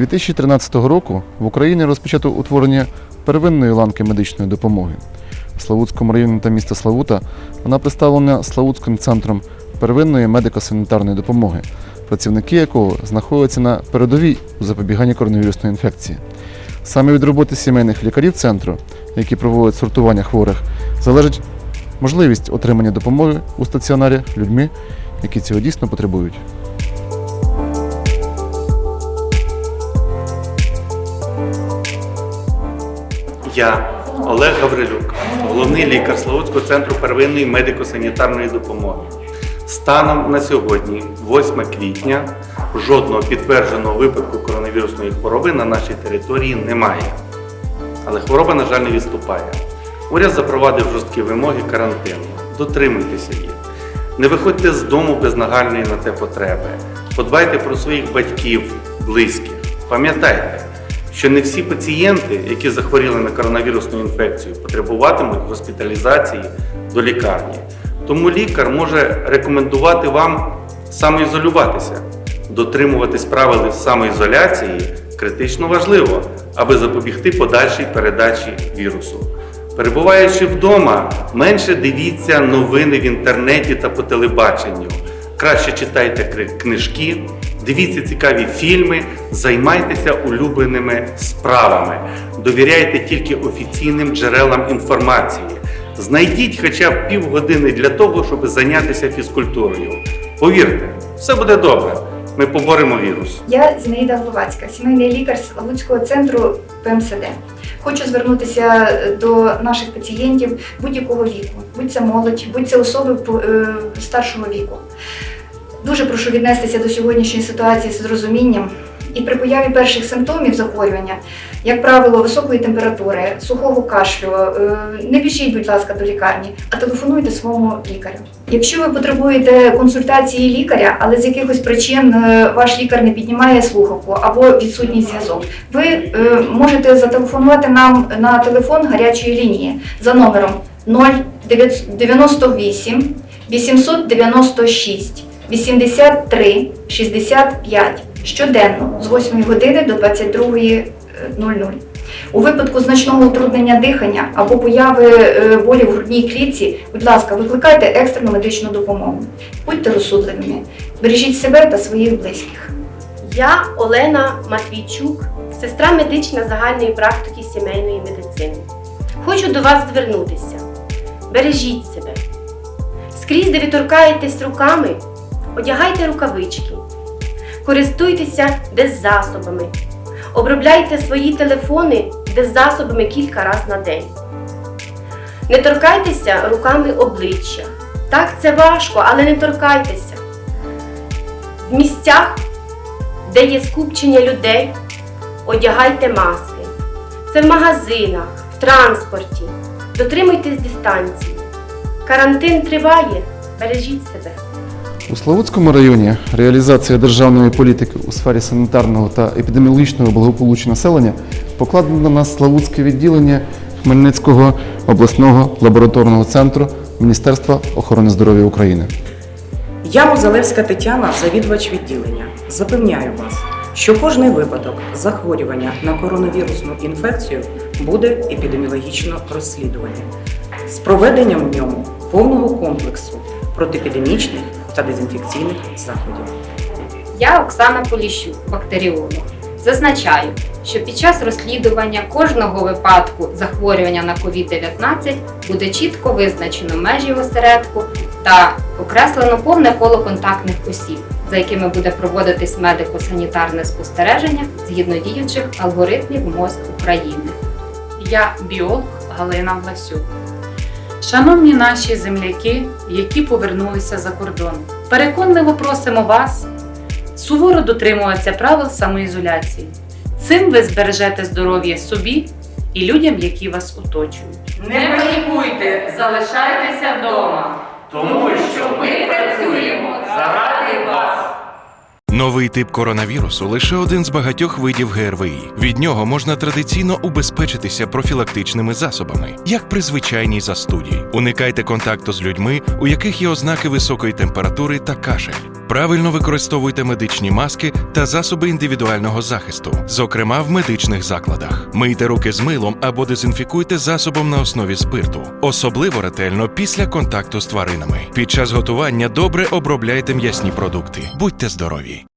2013 року в Україні розпочато утворення первинної ланки медичної допомоги. В Славутському районі та міста Славута вона представлена Славутським центром первинної медико-санітарної допомоги, працівники якого знаходяться на передовій у запобіганні коронавірусної інфекції. Саме від роботи сімейних лікарів центру, які проводять сортування хворих, залежить можливість отримання допомоги у стаціонарі людьми, які цього дійсно потребують. Я, Олег Гаврилюк, головний лікар Славутського центру первинної медико-санітарної допомоги. Станом на сьогодні, 8 квітня, жодного підтвердженого випадку коронавірусної хвороби на нашій території немає. Але хвороба, на жаль, не відступає. Уряд запровадив жорсткі вимоги карантину. Дотримуйтеся їх. Не виходьте з дому без нагальної на те потреби. Подбайте про своїх батьків, близьких. Пам'ятайте, що не всі пацієнти, які захворіли на коронавірусну інфекцію, потребуватимуть госпіталізації до лікарні. Тому лікар може рекомендувати вам самоізолюватися. Дотримуватись правил самоізоляції критично важливо, аби запобігти подальшій передачі вірусу. Перебуваючи вдома, менше дивіться новини в інтернеті та по телебаченню. Краще читайте книжки, дивіться цікаві фільми, займайтеся улюбленими справами, довіряйте тільки офіційним джерелам інформації. Знайдіть хоча б півгодини для того, щоб зайнятися фізкультурою. Повірте, все буде добре. Ми поборемо вірус. Я Зінаїда Гловацька, сімейний лікар Славутського центру ПМСД. Хочу звернутися до наших пацієнтів будь-якого віку, будь це молодь, будь це особи е, старшого віку. Дуже прошу віднестися до сьогоднішньої ситуації з розумінням. І при появі перших симптомів захворювання, як правило, високої температури, сухого кашлю, е, не біжіть, будь ласка, до лікарні, а телефонуйте своєму лікарю. Якщо ви потребуєте консультації лікаря, але з якихось причин е, ваш лікар не піднімає слухавку або відсутній зв'язок, ви е, можете зателефонувати нам на телефон гарячої лінії за номером 098 896 83 65 щоденно з 8 години до 22.00. У випадку значного утруднення дихання або появи е, болі в грудній клітці, будь ласка, викликайте екстрену медичну допомогу. Будьте розсудливими, бережіть себе та своїх близьких. Я Олена Матвійчук, сестра медична загальної практики сімейної медицини. Хочу до вас звернутися. Бережіть себе. Скрізь, де ви руками, одягайте рукавички, користуйтеся деззасобами, обробляйте свої телефони деззасобами кілька разів на день. Не торкайтеся руками обличчя. Так, це важко, але не торкайтеся. В місцях, де є скупчення людей, одягайте маски. Це в магазинах, в транспорті. Дотримуйтесь дистанції. Карантин триває, бережіть себе. У Славутському районі реалізація державної політики у сфері санітарного та епідеміологічного благополуччя населення покладена на Славутське відділення Хмельницького обласного лабораторного центру Міністерства охорони здоров'я України. Я Музалевська Тетяна, завідувач відділення. Запевняю вас, що кожний випадок захворювання на коронавірусну інфекцію буде епідеміологічно розслідуваний з проведенням в ньому повного комплексу протиепідемічних та дезінфекційних заходів. Я Оксана Поліщук, бактеріолог. Зазначаю, що під час розслідування кожного випадку захворювання на COVID-19 буде чітко визначено межі осередку та окреслено повне коло контактних осіб, за якими буде проводитись медико-санітарне спостереження згідно діючих алгоритмів МОЗ України. Я біолог Галина Власюк. Шановні наші земляки, які повернулися за кордон, переконливо просимо вас суворо дотримуватися правил самоізоляції. Цим ви збережете здоров'я собі і людям, які вас оточують. Не панікуйте, залишайтеся вдома, тому що ми працюємо заради вас. Новий тип коронавірусу лише один з багатьох видів ГРВІ. Від нього можна традиційно убезпечитися профілактичними засобами, як при звичайній застуді. Уникайте контакту з людьми, у яких є ознаки високої температури та кашель. Правильно використовуйте медичні маски та засоби індивідуального захисту, зокрема в медичних закладах. Мийте руки з милом або дезінфікуйте засобом на основі спирту, особливо ретельно після контакту з тваринами. Під час готування добре обробляйте м'ясні продукти. Будьте здорові!